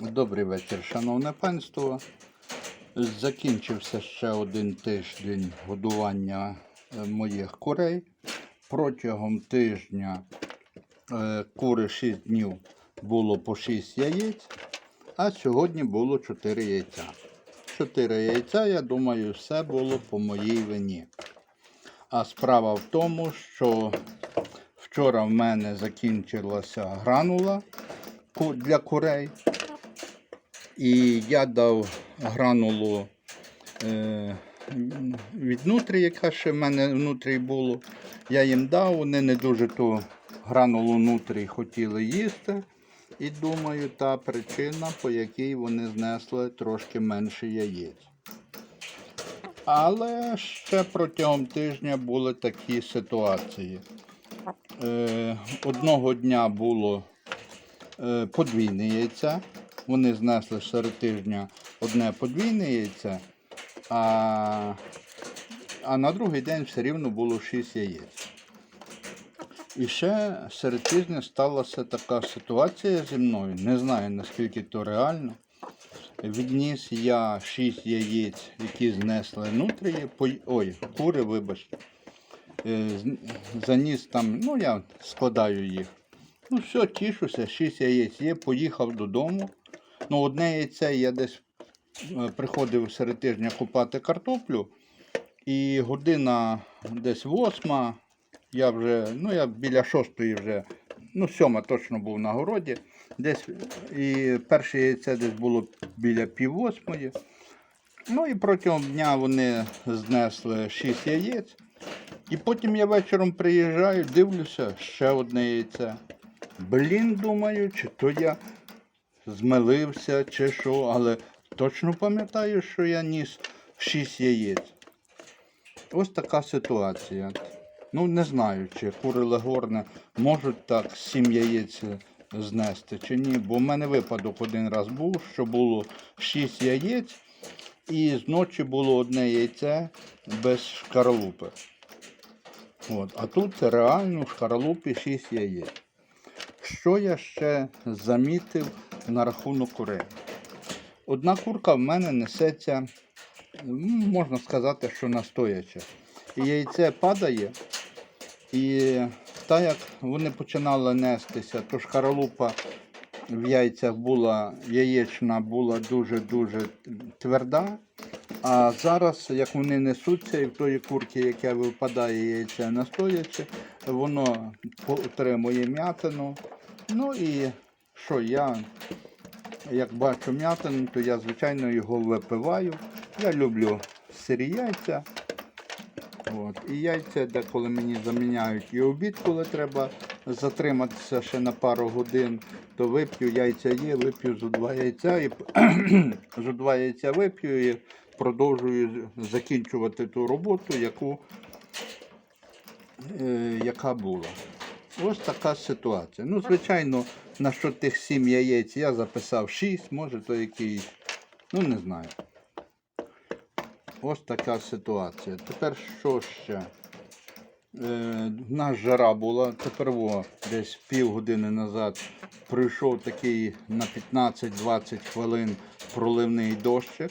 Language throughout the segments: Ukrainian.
Добрий вечір, шановне панство. Закінчився ще один тиждень годування е, моїх курей. Протягом тижня е, кури 6 днів було по 6 яєць, а сьогодні було 4 яйця. 4 яйця, я думаю, все було по моїй вині. А справа в тому, що вчора в мене закінчилася гранула для курей. І я дав гранулу е, від нутрі, яка ще в мене внутрі було. Я їм дав, вони не дуже ту гранулу нутрі хотіли їсти. І думаю, та причина, по якій вони знесли трошки менше яєць. Але ще протягом тижня були такі ситуації. Е, одного дня було подвійне яйце. Вони знесли серед тижня одне подвійне яйце, а, а на другий день все рівно було 6 яєць. І ще серед тижня сталася така ситуація зі мною. Не знаю наскільки то реально. Відніс я 6 яєць, які знесли нутрії, ой, кури, вибачте. Е, Заніс там, ну я складаю їх. Ну все, тішуся, 6 яєць є, поїхав додому. Ну, одне яйце я десь е, приходив серед тижня купати картоплю. І година десь восьма, я вже, ну я біля шостої вже, ну сьома точно був на городі. Десь, і перше яйце десь було біля пів восьмої. Ну і протягом дня вони знесли 6 яєць. І потім я вечором приїжджаю, дивлюся, ще одне яйце. Блін, думаю, чи то я змилився, чи що, але точно пам'ятаю, що я ніс 6 яєць. Ось така ситуація. Ну, не знаю, чи кури легорне можуть так 7 яєць знести чи ні. Бо в мене випадок один раз був, що було 6 яєць, і зночі було одне яйце без шкаралупи. От. А тут реально в шкаралупі 6 яєць. Що я ще замітив на рахунок курей? Одна курка в мене несеться, можна сказати, що настояче. І яйце падає, і так як вони починали нестися, то ж харалупа в яйцях була яєчна була дуже-дуже тверда. А зараз, як вони несуться, і в тої курки, яке випадає яйце настояче, воно отримує м'ятину. Ну і що я, як бачу м'ятину, то я, звичайно, його випиваю. Я люблю сирі яйця. От. І яйця деколи мені заміняють і обід, коли треба затриматися ще на пару годин, то вип'ю, яйця є, вип'ю зо два яйця і зо два яйця вип'ю і продовжую закінчувати ту роботу, яку, е, яка була. Ось така ситуація. Ну, звичайно, на що тих сім яєць я записав 6, може то якийсь, ну не знаю. Ось така ситуація. Тепер що ще? Е, нас жара була, тепер во, десь півгодини назад прийшов такий на 15-20 хвилин проливний дощик.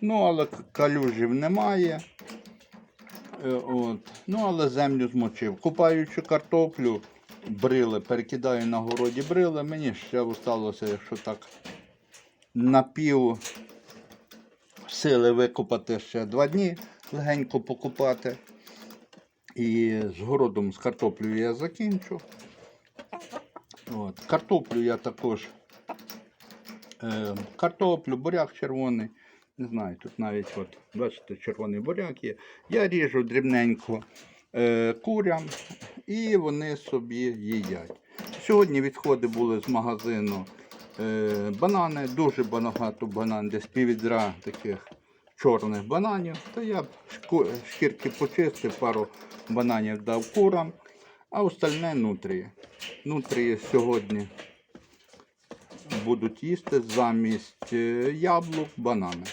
Ну, але калюжів немає. Е, От. Ну, але землю змочив. Купаючи картоплю, брили, перекидаю на городі брили. Мені ще залишилося, якщо так на пів сили викопати ще два дні, легенько покупати. І з городом, з картоплею я закінчу. От. Картоплю я також. Е, картоплю, буряк червоний. Не знаю, тут навіть от, бачите, червоний буряк є. Я ріжу дрібненько курям і вони собі їдять. Сьогодні відходи були з магазину е, банани, дуже багато банан, десь піввідра таких чорних бананів. То я шкірки почистив, пару бананів дав курам, а остальне нутрії. Нутрії сьогодні будуть їсти замість е, яблук, банани.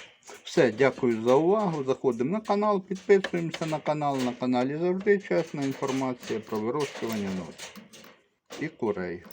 Все, дякую за увагу. Заходимо на канал, підписуємося на канал. На каналі завжди чесна інформація про вирощування нот і курей.